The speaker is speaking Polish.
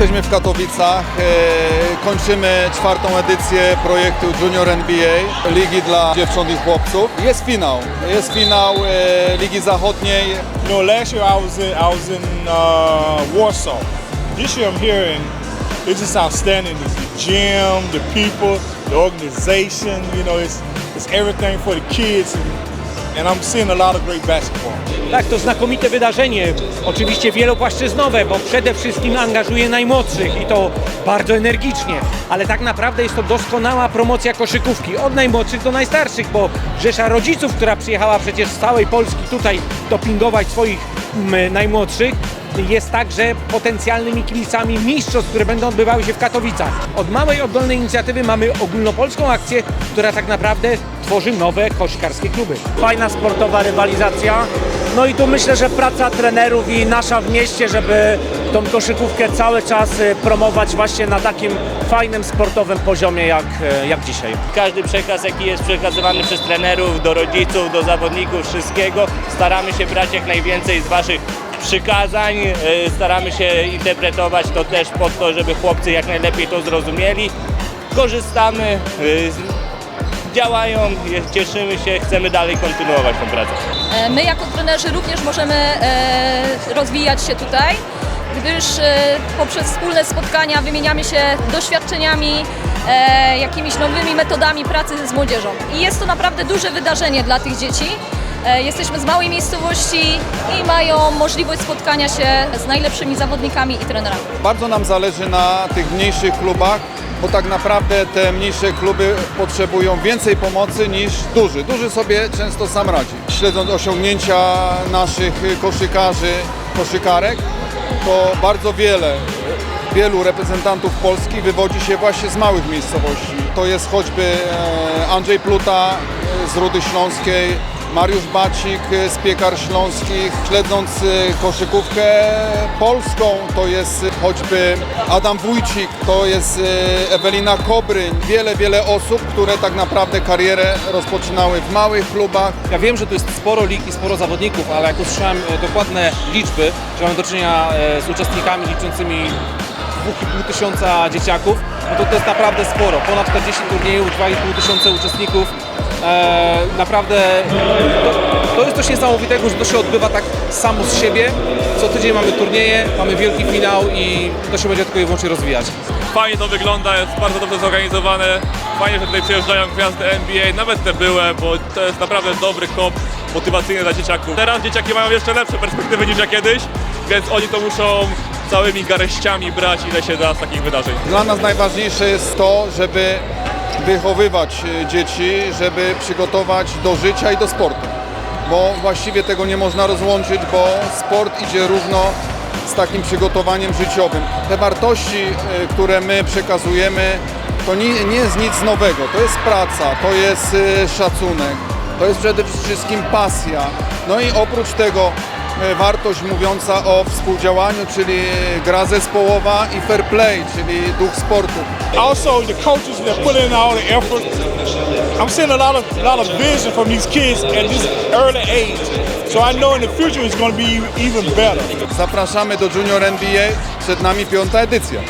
Jesteśmy w Katowicach, e, kończymy czwartą edycję projektu Junior NBA, ligi dla dziewcząt i chłopców. Jest finał, jest finał e, Ligi Zachodniej. You know, last year I was in I was in uh, Warsaw. This year I'm here and it's just outstanding. The gym, the people, the organization. You know, it's it's everything for the kids, and, I'm seeing a lot of great basketball. Tak, to znakomite wydarzenie. Oczywiście wielopłaszczyznowe, bo przede wszystkim angażuje najmłodszych i to bardzo energicznie. Ale tak naprawdę jest to doskonała promocja koszykówki. Od najmłodszych do najstarszych, bo rzesza rodziców, która przyjechała przecież z całej Polski tutaj dopingować swoich mm, najmłodszych, jest także potencjalnymi kibicami mistrzostw, które będą odbywały się w Katowicach. Od małej, oddolnej inicjatywy mamy ogólnopolską akcję, która tak naprawdę tworzy nowe koszykarskie kluby. fajna sportowa rywalizacja. No i tu myślę, że praca trenerów i nasza w mieście, żeby tą koszykówkę cały czas y, promować właśnie na takim fajnym sportowym poziomie jak, y, jak dzisiaj. Każdy przekaz, jaki jest przekazywany przez trenerów, do rodziców, do zawodników, wszystkiego, staramy się brać jak najwięcej z Waszych przykazań, e, staramy się interpretować to też po to, żeby chłopcy jak najlepiej to zrozumieli. Korzystamy, e, działają, cieszymy się, chcemy dalej kontynuować tą pracę. E, My jako trenerzy również możemy rozwijać się tutaj, gdyż poprzez wspólne spotkania wymieniamy się doświadczeniami, jakimiś nowymi metodami pracy z młodzieżą. I jest to naprawdę duże wydarzenie dla tych dzieci. E, Jesteśmy z małej miejscowości i mają możliwość spotkania się z najlepszymi zawodnikami i trenerami. Bardzo nam zależy na tych mniejszych klubach, bo tak naprawdę te mniejsze kluby potrzebują więcej pomocy niż duży. Duży sobie często sam radzi. Śledząc osiągnięcia naszych koszykarzy, koszykarek, to bardzo wiele, wielu reprezentantów Polski wywodzi się właśnie z małych miejscowości. To jest choćby e, Andrzej Pluta z Rudy Śląskiej, Mariusz Bacik z Piekar Śląskich. Śledząc koszykówkę polską, to jest e, choćby Adam Wójcik, to jest e, Ewelina Kobryń. Wiele, wiele osób, które tak naprawdę karierę rozpoczynały w małych klubach, Ja wiem, że tu jest sporo lig i sporo zawodników, ale jak usłyszałem e, dokładne liczby, że mamy do czynienia e, z uczestnikami liczącymi 2,5 tysiąca dzieciaków, no to to jest naprawdę sporo. Ponad 40 turniejów, 2,5 tysiąca uczestników. E, naprawdę to, to jest coś niesamowitego, że to się odbywa tak samo z siebie. Co tydzień mamy turnieje, mamy wielki finał i to się będzie tylko i wyłącznie rozwijać. Fajnie to wygląda, jest bardzo dobrze zorganizowane. Fajnie, że tutaj przyjeżdżają gwiazdy NBA, nawet te były, bo to jest naprawdę dobry kop motywacyjny dla dzieciaków. Teraz dzieciaki mają jeszcze lepsze perspektywy niż ja kiedyś, więc oni to muszą całymi garściami brać ile się da z takich wydarzeń. Dla nas najważniejsze jest to, żeby wychowywać e, dzieci, żeby przygotować do życia i do sportu. Bo właściwie tego nie można rozłączyć, bo sport idzie równo z takim przygotowaniem życiowym. Te wartości, e, które my przekazujemy, to nie, nie jest nic nowego. To jest praca, to jest e, szacunek, to jest przede wszystkim pasja. No i oprócz tego wartość mówiąca o współdziałaniu, czyli gra zespołowa i fair play, czyli duch sportu. Also, the coaches that put in all the effort. I'm seeing a lot of lot of vision from these kids at this early age. So I know in the future it's going to be even better. Zapraszamy do Junior NBA, przed nami piąta edycja.